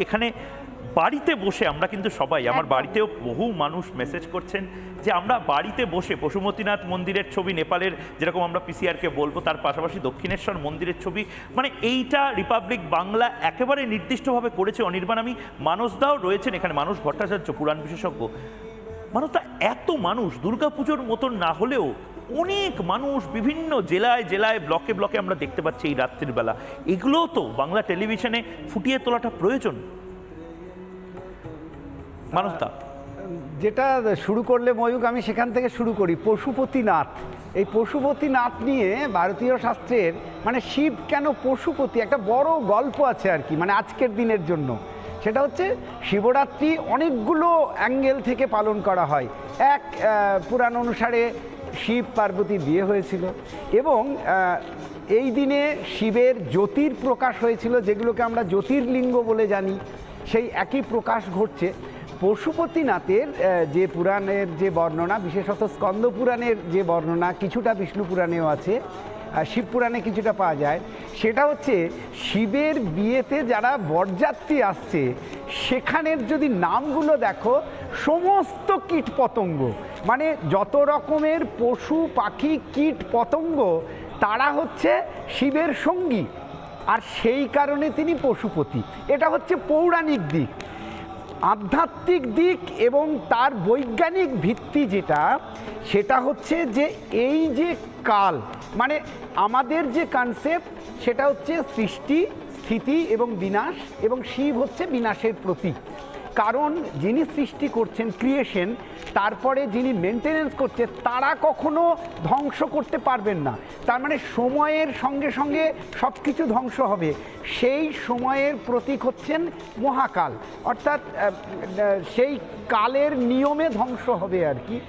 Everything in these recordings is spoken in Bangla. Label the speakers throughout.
Speaker 1: এখানে বাড়িতে বসে আমরা কিন্তু সবাই আমার বাড়িতেও বহু মানুষ মেসেজ করছেন যে আমরা বাড়িতে বসে পশুমতিনাথ মন্দিরের ছবি নেপালের যেরকম আমরা পিসিআরকে বলব তার পাশাপাশি দক্ষিণেশ্বর মন্দিরের ছবি। মানে এইটা রিপাবলিক বাংলা একেবারে নির্দিষ্টভাবে করেছে অনির্বাণ। আমি মানসদাও রয়েছেন এখানে মানুষ ভট্টাচার্য পুরাণ বিশেষজ্ঞ। মানুষটা এত মানুষ দুর্গাপুজোর মতন না হলেও অনেক মানুষ বিভিন্ন জেলায় জেলায়, ব্লকে ব্লকে আমরা দেখতে পাচ্ছি এই রাত্রির বেলা। এগুলোও তো বাংলা টেলিভিশনে ফুটিয়ে তোলাটা প্রয়োজন। মানুষটা
Speaker 2: যেটা শুরু করলে ময়ূক আমি সেখান থেকে শুরু করি। পশুপতিনাথ। এই পশুপতিনাথ নিয়ে ভারতীয় শাস্ত্রের মানে শিব কেন পশুপতি? একটা বড় গল্প আছে আর কি মানে আজকের দিনের জন্য। সেটা হচ্ছে শিবরাত্রি অনেকগুলো অ্যাঙ্গেল থেকে পালন করা হয়। এক পুরাণ অনুসারে শিব পার্বতী বিয়ে হয়েছিল এবং এই দিনে শিবের জ্যোতির প্রকাশ হয়েছিল, যেগুলোকে আমরা জ্যোতির্লিঙ্গ বলে জানি। সেই একই প্রকাশ ঘটছে। পশুপতিনাথের যে পুরাণের যে বর্ণনা, বিশেষত স্কন্দ পুরাণের যে বর্ণনা, কিছুটা বিষ্ণু পুরাণেও আছে শিব পুরাণে কিছুটা পাওয়া যায়। সেটা হচ্ছে, শিবের বিয়েতে যারা বরযাত্রী আসছে, সেখানের যদি নামগুলো দেখো সমস্ত কীট পতঙ্গ। মানে যত রকমের পশু, পাখি, কীট পতঙ্গ, তারা হচ্ছে শিবের সঙ্গী। আর সেই কারণে তিনি পশুপতি। এটা হচ্ছে পৌরাণিক দিক। আধ্যাত্মিক দিক এবং তার বৈজ্ঞানিক ভিত্তি যেটা, সেটা হচ্ছে যে এই যে কাল মানে আমাদের যে কনসেপ্ট সেটা হচ্ছে সৃষ্টি, স্থিতি এবং বিনাশ এবং শিব হচ্ছে বিনাশের প্রতীক। কারণ যিনি সৃষ্টি করছেন ক্রিয়েশন তারপরে যিনি মেনটেনেন্স করছে, তারা কখনো ধ্বংস করতে পারবেন না। তার মানে সময়ের সঙ্গে সঙ্গে সব কিছু ধ্বংস হবে। সেই সময়ের প্রতীক হচ্ছেন মহাকাল। অর্থাৎ সেই কালের নিয়মে ধ্বংস হবে আর কি।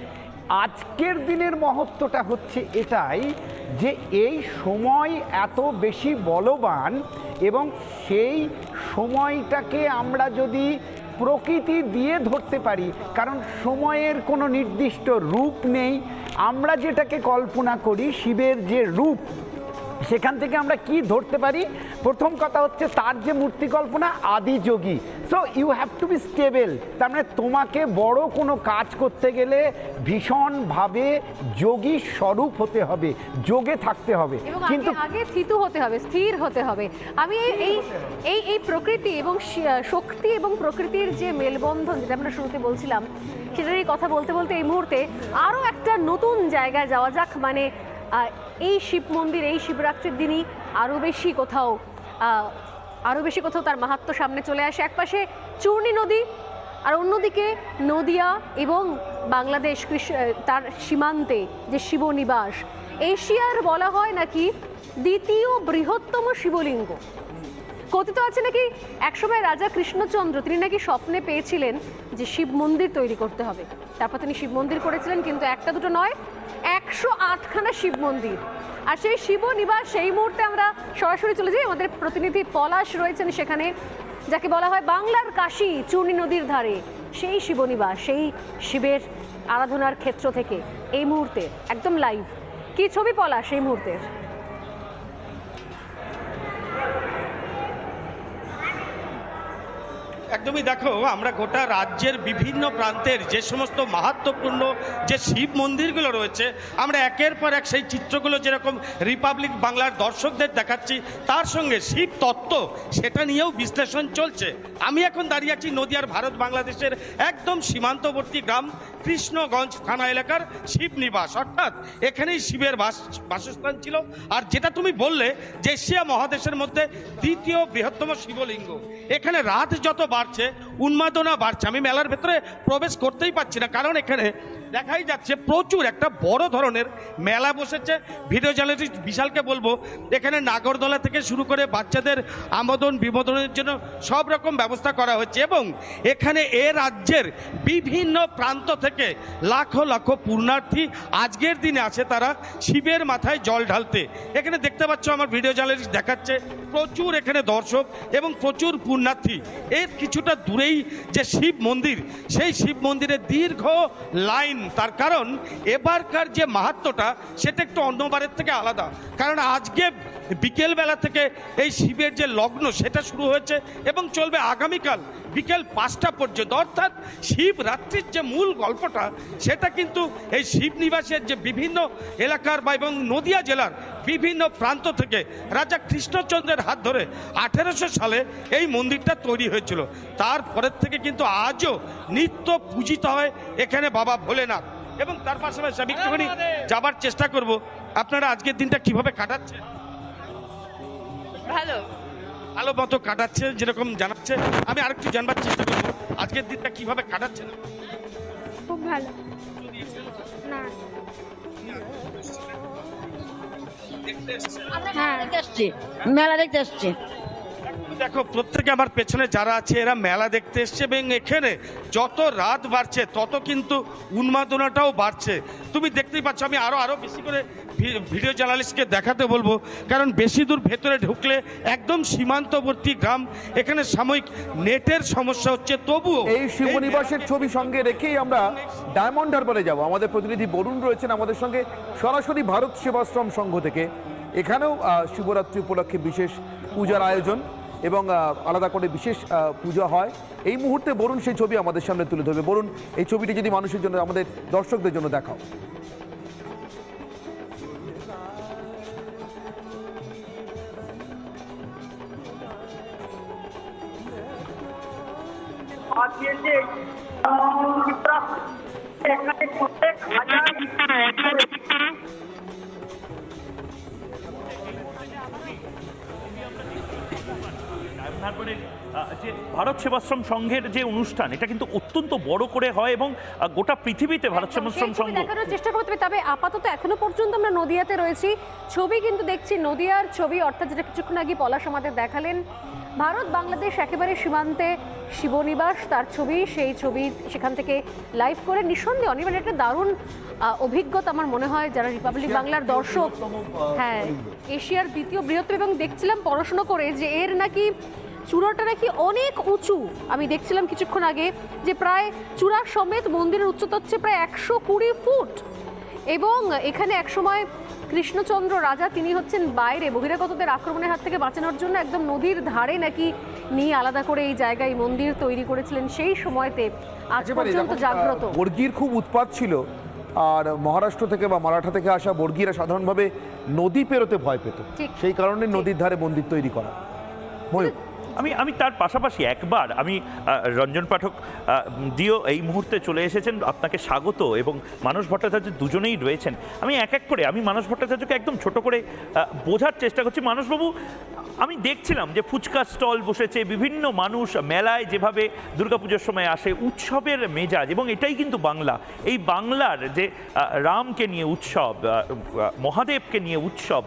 Speaker 2: আজকের দিনের মহত্বটা হচ্ছে এটাই যে এই সময় এত বেশি বলবান এবং সেই সময়টাকে আমরা যদি প্রকৃতি দিয়ে ধরতে পারি, কারণ সময়ের কোনো নির্দিষ্ট রূপ নেই। আমরা যেটাকে কল্পনা করি, শিবের যে রূপ সেখান থেকে আমরা কি ধরতে পারি? প্রথম কথা হচ্ছে তার যে মূর্তি কল্পনা Adiyogi so you have to be stable তার মানে তোমাকে বড় কোনো কাজ করতে গেলে ভীষণভাবে যোগী স্বরূপ হতে হবে যোগে থাকতে হবে। কিন্তু
Speaker 3: আগে স্থিত হতে হবে স্থির হতে হবে। আমি এই এই এই এই প্রকৃতি এবং শক্তি এবং প্রকৃতির যে মেলবন্ধন যেটা আমরা শুরুতে বলছিলাম সেটারই কথা বলতে বলতে এই মুহূর্তে আরও একটা নতুন জায়গায় যাওয়া যাক। মানে এই শিব মন্দির, এই শিবরাত্রির দিনই আরও বেশি কোথাও আরও বেশি কোথাও তার মাহাত্ম সামনে চলে আসে। একপাশে চূর্ণী নদী, আর অন্যদিকে নদিয়া এবং বাংলাদেশ তার সীমান্তে যে শিবনিবাস। এশিয়ার বলা হয় নাকি দ্বিতীয় বৃহত্তম শিবলিঙ্গ। কথিত আছে নাকি একসময় রাজা কৃষ্ণচন্দ্র, তিনি নাকি স্বপ্নে পেয়েছিলেন যে শিব মন্দির তৈরি করতে হবে। তারপর তিনি শিব মন্দির করেছিলেন, কিন্তু একটা দুটো নয়, একশো আটখানা শিব মন্দির। আর সেই শিব নিবাস, সেই মুহূর্তে আমরা সরাসরি চলে যাই। আমাদের প্রতিনিধি পলাশ রয়েছেন সেখানে, যাকে বলা হয় বাংলার কাশী, চূর্ণী নদীর ধারে। সেই শিবনিবাস সেই শিবের আরাধনার ক্ষেত্র থেকে এই মুহূর্তে, একদম লাইভ কি ছবি পলাশ এই মুহূর্তের?
Speaker 4: একদমই দেখো, আমরা গোটা রাজ্যের বিভিন্ন প্রান্তের যে সমস্ত মাহাত্মপূর্ণ যে শিব মন্দিরগুলো রয়েছে, আমরা একের পর এক সেই চিত্রগুলো যেরকম রিপাবলিক বাংলার দর্শকদের দেখাচ্ছি, তার সঙ্গে শিব তত্ত্ব, সেটা নিয়েও বিশ্লেষণ চলছে। আমি এখন দাঁড়িয়ে আছি নদিয়ার ভারত বাংলাদেশের একদম সীমান্তবর্তী গ্রাম, কৃষ্ণগঞ্জ থানা এলাকার শিব নিবাস। অর্থাৎ এখানেই শিবের বাস, বাসস্থান ছিল। আর যেটা তুমি বললে যে এশিয়া মহাদেশের মধ্যে দ্বিতীয় বৃহত্তম শিবলিঙ্গ, এখানে রাত যত বাড়ছে উন্মাদনা বাড়ছে। আমি মেলার ভেতরে প্রবেশ করতেই পারছি না, কারণ এখানে দেখাই যাচ্ছে প্রচুর একটা বড় ধরনের মেলা বসেছে। ভিডিও জার্নালিস্ট বিশালকে বলব, এখানে নাগরদোলা থেকে শুরু করে বাচ্চাদের আমোদন বিনোদনের জন্য সব রকম ব্যবস্থা করা হচ্ছে এবং এখানে এ রাজ্যের বিভিন্ন প্রান্ত থেকে লাখো লাখো পূর্ণার্থী আজকের দিনে আছে তারা শিবের মাথায় জল ঢালতে। এখানে দেখতে পাচ্ছ আমার ভিডিও জার্নালিস্ট দেখাচ্ছে, প্রচুর এখানে দর্শক এবং প্রচুর পূর্ণার্থী এর কিছুটা দূরেই এই যে শিব মন্দির, সেই শিব মন্দিরের দীর্ঘ লাইন। তার কারণ, এবারকার যে মাহাত্ম্যটা সেটা একটু অন্যবারের থেকে আলাদা। কারণ আজকে বিকেলবেলা থেকে এই শিবের যে লগ্ন, সেটা শুরু হয়েছে এবং চলবে আগামীকাল বিকেল পাঁচটা পর্যন্ত। অর্থাৎ শিবরাত্রির যে মূল গল্পটা, সেটা কিন্তু এই শিব নিবাসের যে বিভিন্ন এলাকার বা এবং নদিয়া জেলার বিভিন্ন প্রান্ত থেকে রাজা কৃষ্ণচন্দ্রের হাত ধরে আঠেরোশো সালে এই মন্দিরটা তৈরি হয়েছিল। তারপরের থেকে কিন্তু আজও নিত্য পূজিত হয় এখানে বাবা ভোলেনাথ। এবং তার পাশাপাশি আমি একটুখানি যাবার চেষ্টা করব। আপনারা আজকের দিনটা কীভাবে কাটাচ্ছেন?
Speaker 5: ভালো।
Speaker 4: ভালো মতো কাটাচ্ছে যেরকম জানাচ্ছে। আমি আরেকটু জানবার চেষ্টা করব। আজকের দিনটা কীভাবে কাটাচ্ছেন?
Speaker 5: খুব ভালো। না। হ্যাঁ মেলা দেখতে
Speaker 4: দেখো, প্রত্যেকে আমার পেছনে যারা আছে, এরা মেলা দেখতে এসছে এবং এখানে যত রাত বাড়ছে, তত কিন্তু উন্মাদনাটাও বাড়ছে। তুমি দেখতেই পাচ্ছ, আমি আরও আরও বেশি করে ভিডিও জার্নালিস্টকে দেখাতে বলব কারণ বেশি দূর ভেতরে ঢুকলে একদম সীমান্তবর্তী গ্রাম এখানে সাময়িক নেটের সমস্যা হচ্ছে তবুও
Speaker 6: এই শিবনিবাসের ছবি সঙ্গে রেখেই আমরা ডায়মন্ড হারবারে যাব। আমাদের প্রতিনিধি বরুণ রয়েছেন আমাদের সঙ্গে সরাসরি ভারত সেবাশ্রম সংঘ থেকে। এখানেও শিবরাত্রি উপলক্ষে বিশেষ পূজার আয়োজন এবং আলাদা করে বিশেষ পূজা হয়। এই মুহূর্তে বরুণ সেই ছবি আমাদের সামনে তুলে ধরবে। বরুণ এই ছবিটি যদি মানুষের জন্য আমাদের দর্শকদের জন্য দেখাও।
Speaker 7: যে এখানে প্রত্যেক হাজার
Speaker 1: তারপরে যে ভারত সেবাশ্রম সংঘের যে অনুষ্ঠান এটা কিন্তু অত্যন্ত বড় করে হয় এবং গোটা পৃথিবীতে ভারত সেবাশ্রম সংঘ
Speaker 3: দেখানোর চেষ্টা করতে তবে আপাতত এখনও পর্যন্ত আমরা নদিয়াতে রয়েছি। ছবি কিন্তু দেখছি নদিয়ার ছবি অর্থাৎ যেটা কিছুক্ষণ আগে পলাশ আমাদের দেখালেন ভারত বাংলাদেশ একেবারে সীমান্তে শিবনিবাস তার ছবি সেই ছবি সেখান থেকে লাইভ করে নিঃসন্দেহে অনির্বাণ একটা দারুণ অভিজ্ঞতা আমার মনে হয় যারা রিপাবলিক বাংলার দর্শক হ্যাঁ এশিয়ার দ্বিতীয় বৃহত্তম এবং দেখছিলাম পড়াশুনো করে যে এর নাকি চূড়াটা নাকি অনেক উঁচু। আমি দেখছিলাম কিছুক্ষণ আগে যে প্রায় চূড়ার সমেত মন্দিরের উচ্চতা হচ্ছে প্রায় একশো কুড়ি ফুট। এবং এখানে একসময় কৃষ্ণচন্দ্র রাজা তিনি হচ্ছেন বাইরে বহিরাগতদের আক্রমণের হাত থেকে বাঁচানোর জন্য একদম নদীর ধারে নাকি নিয়ে আলাদা করে এই জায়গায় মন্দির তৈরি করেছিলেন সেই সময়তে আজ
Speaker 6: একেবারে
Speaker 3: পর্যন্ত জাগ্রত।
Speaker 6: বর্গির খুব উৎপাত ছিল আর মহারাষ্ট্র থেকে বা মারাঠা থেকে আসা বর্গিরা সাধারণভাবে নদী পেরোতে ভয় পেত।
Speaker 3: ঠিক।
Speaker 6: সেই কারণে নদীর ধারে মন্দির তৈরি করা। ময়ূর
Speaker 1: আমি আমি তার পাশাপাশি একবার আমি রঞ্জন পাঠক দিও এই মুহূর্তে চলে এসেছেন, আপনাকে স্বাগত এবং মানস ভট্টাচার্য দুজনেই রয়েছেন। আমি এক এক করে, আমি মানস ভট্টাচার্যকে একদম ছোট করে বোঝার চেষ্টা করছি। মানসবাবু, আমি দেখছিলাম যে ফুচকা স্টল বসেছে, বিভিন্ন মানুষ মেলায় যেভাবে দুর্গাপুজোর সময় আসে, উৎসবের মেজাজ, এবং এটাই কিন্তু বাংলা। এই বাংলার যে রামকে নিয়ে উৎসব মহাদেবকে নিয়ে উৎসব,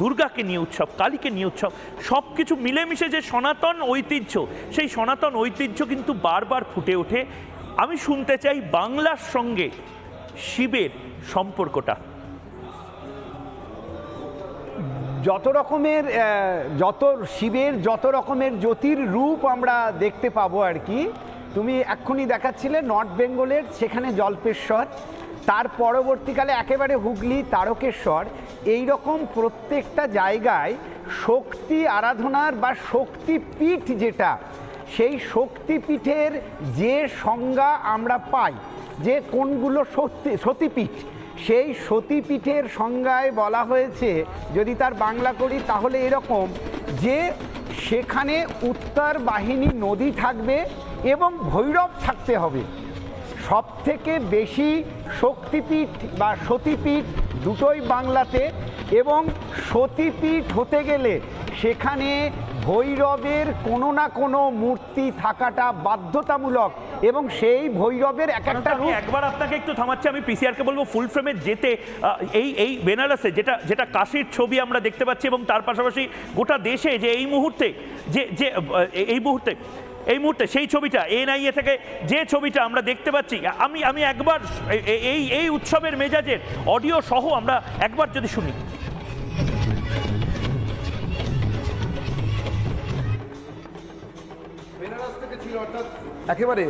Speaker 1: দুর্গাকে নিয়ে উৎসব, কালীকে নিয়ে উৎসব সব কিছু মিলেমিশে যে সনাতন ঐতিহ্য। সেই সনাতন ঐতিহ্য কিন্তু বারবার ফুটে ওঠে। আমি শুনতে চাই বাংলার সঙ্গে শিবের সম্পর্কটা।
Speaker 2: যত রকমের যত শিবের, যত রকমের জ্যোতির রূপ আমরা দেখতে পাবো আর কি, তুমি এক্ষুনি দেখাচ্ছিলে নর্থ বেঙ্গলের, সেখানে জল্পেশ্বর। তার পরবর্তীকালে একেবারে হুগলি, তারকেশ্বর এই রকম প্রত্যেকটা জায়গায় শক্তি আরাধনার বা শক্তিপীঠ যেটা, সেই শক্তিপীঠের যে সংজ্ঞা আমরা পাই, যে কোনগুলো সত্যি, সতীপীঠ, সেই সতীপীঠের সংজ্ঞায় বলা হয়েছে, যদি তার বাংলা করি তাহলে এরকম, যে সেখানে উত্তর বাহিনী নদী থাকবে এবং ভৈরব থাকতে হবে। সব থেকে বেশি শক্তিপীঠ বা সতীপীঠ দুটোই বাংলাতে এবং সতীপীঠ হতে গেলে সেখানে ভৈরবের কোনো না কোনো মূর্তি থাকাটা বাধ্যতামূলক এবং সেই ভৈরবের এক একটা রূপ
Speaker 1: একবার আপনাকে একটু থামাচ্ছি আমি পিসিআরকে বলব ফুল ফ্রেমে যেতে এই এই বেনারসে যেটা যেটা কাশির ছবি আমরা দেখতে পাচ্ছি এবং তার পাশাপাশি গোটা দেশে যে এই মুহূর্তে যে যে এই মুহূর্তে এই মুহূর্তে সেই ছবিটা এনআইএ থেকে যে ছবিটা আমরা দেখতে পাচ্ছি আমি আমি একবার এই এই উৎসবের মেজাজের অডিও সহ আমরা একবার যদি শুনি।
Speaker 6: একেবারে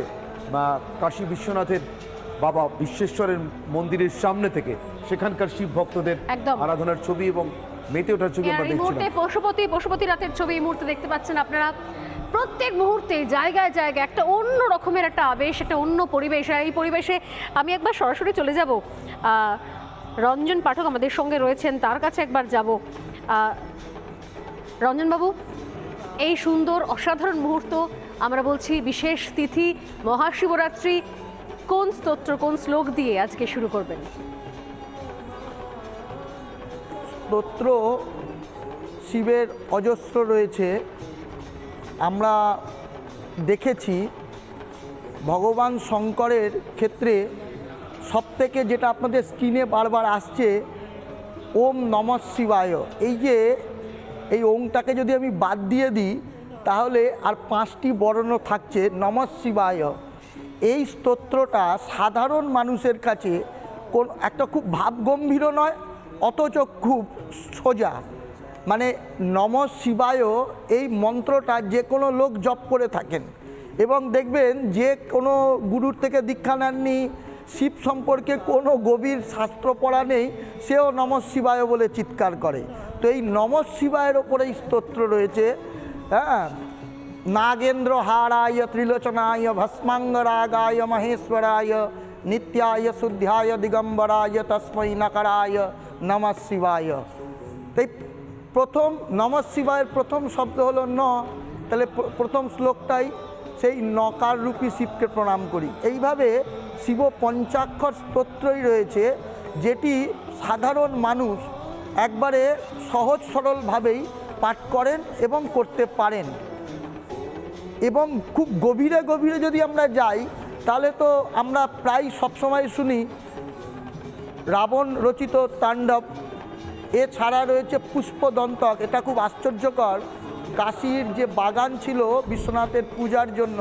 Speaker 6: বা কাশী বিশ্বনাথের বাবা বিশ্বেশ্বরের মন্দিরের সামনে থেকে সেখানকার শিব ভক্তদের
Speaker 3: একদম।
Speaker 6: আরাধনার ছবি এবং মেতে ওঠার ছবি আমরা
Speaker 3: এই মুহূর্তে
Speaker 6: দেখছিলাম।
Speaker 3: পশুপতি পশুপতি রাতের ছবি এই মুহূর্তে দেখতে পাচ্ছেন আপনারা। প্রত্যেক মুহূর্তে জায়গায় জায়গায় একটা অন্য রকমের একটা আবেশ, একটা অন্য পরিবেশ। আর এই পরিবেশে আমি একবার সরাসরি চলে যাব। রঞ্জন পাঠক আমাদের সঙ্গে রয়েছেন, তার কাছে একবার যাব। রঞ্জনবাবু, এই সুন্দর অসাধারণ মুহূর্ত, আমরা বলছি বিশেষ তিথি, মহাশিবরাত্রি, কোন স্তোত্র, কোন শ্লোক দিয়ে আজকে শুরু করবেন?
Speaker 8: স্তোত্র শিবের অজস্র রয়েছে। আমরা দেখেছি ভগবান শঙ্করের ক্ষেত্রে সবথেকে যেটা আপনাদের স্ক্রিনে বারবার আসছে, ওম নম শিবায়। এই যে, এই ওমটাকে যদি আমি বাদ দিয়ে দিই, তাহলে আর পাঁচটি বর্ণ থাকছে, নম শিবায়। এই স্তোত্রটা সাধারণ মানুষের কাছে কোন, একটা খুব ভাবগম্ভীর নয়, অথচ খুব সোজা। মানে নম শিবায় এই মন্ত্রটা যে কোনো লোক জপ করে থাকেন। এবং দেখবেন যে কোনো গুরুর থেকে দীক্ষা নেননি, শিব সম্পর্কে কোনো গভীর শাস্ত্র পড়া নেই, সেও নম শিবায় বলে চিৎকার করে। তো এই নম শিবায়ের ওপরে এই স্তোত্র রয়েছে। হ্যাঁ নাগেন্দ্র হারায়, ত্রিলোচনায়, ভস্মাঙ্গরাগায়, মহেশ্বরায়, নিত্যায়, শুদ্ধায়, দিগম্বরায়, তস্মৈ, নকরায়, নম শিবায়। তাই প্রথম নম শিবায়ের প্রথম শব্দ হলো ন। তাহলে প্রথম শ্লোকটাই সেই নকার রূপী শিবকে প্রণাম করি। এইভাবে শিব পঞ্চাক্ষর স্তোত্রই রয়েছে, যেটি সাধারণ মানুষ একবারে সহজ সরলভাবেই পাঠ করেন এবং করতে পারেন। এবং খুব গভীরে গভীরে যদি আমরা যাই, তাহলে তো আমরা প্রায় সবসময় শুনি, রাবণ রচিত তাণ্ডব এছাড়া রয়েছে পুষ্পদন্তক, এটা খুব আশ্চর্যকর। কাশীর যে বাগান ছিল বিশ্বনাথের পূজার জন্য,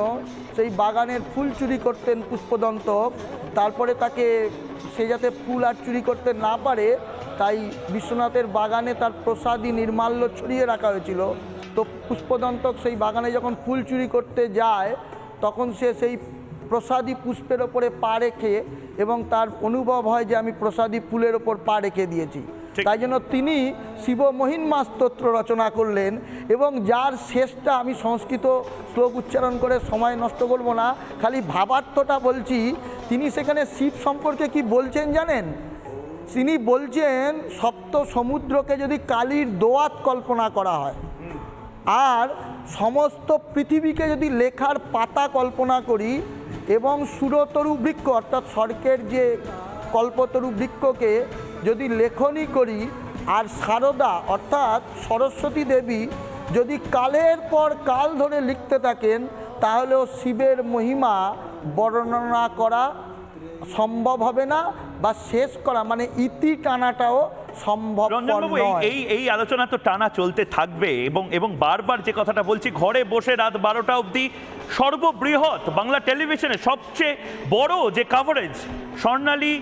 Speaker 8: সেই বাগানের ফুল চুরি করতেন পুষ্পদন্তক। তারপরে তাকে সে যাতে ফুল আর চুরি করতে না পারে, তাই বিশ্বনাথের বাগানে তার প্রসাদী নির্মাল্য ছড়িয়ে রাখা হয়েছিল। তো পুষ্পদন্তক সেই বাগানে যখন ফুল চুরি করতে যায়, তখন সে সেই প্রসাদী পুষ্পের ওপরে পা রেখে এবং তার অনুভব হয় যে আমি প্রসাদী ফুলের ওপর পা রেখে দিয়েছি। তাই জন্য তিনি শিব মহিমা স্তোত্র রচনা করলেন এবং যার শেষটা আমি সংস্কৃত শ্লোক উচ্চারণ করে সময় নষ্ট করব না, খালি ভাবার্থটা বলছি, তিনি সেখানে শিব সম্পর্কে কি বলছেন জানেন? তিনি বলছেন, সপ্ত সমুদ্রকে যদি কালির দোয়াত কল্পনা করা হয়, আর সমস্ত পৃথিবীকে যদি লেখার পাতা কল্পনা করি এবং সুরতরু বৃক্ষ, অর্থাৎ স্বর্গের যে কল্পতরু বৃক্ষকে যদি লেখনী করি আর সারদা অর্থাৎ সরস্বতী দেবী যদি কালের পর কাল ধরে লিখতে থাকেন তাহলেও শিবের মহিমা বর্ণনা করা সম্ভব হবে না বা শেষ করা মানে ইতি টানাটাও সম্ভব
Speaker 1: এই এই আলোচনা তো টানা চলতে থাকবে এবং এবং বারবার যে কথাটা বলছি ঘরে বসে রাত বারোটা অবধি সর্ববৃহৎ বাংলা টেলিভিশনে সবচেয়ে বড় যে কাভারেজ স্বর্ণালী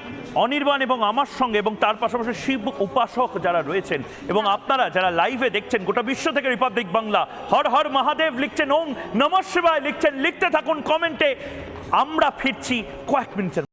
Speaker 1: অনির্বাণ এবং আমার সঙ্গে এবং তার পাশাপাশি শিব উপাসক যারা রয়েছেন এবং আপনারা যারা লাইভে দেখছেন, গোটা বিশ্ব থেকে রিপাবলিক বাংলা হর হর মহাদেব লিখছেন, ওম নমঃ শিবায় লিখছেন, লিখতে থাকুন কমেন্টে আমরা ফিরছি কয়েক মিনিটের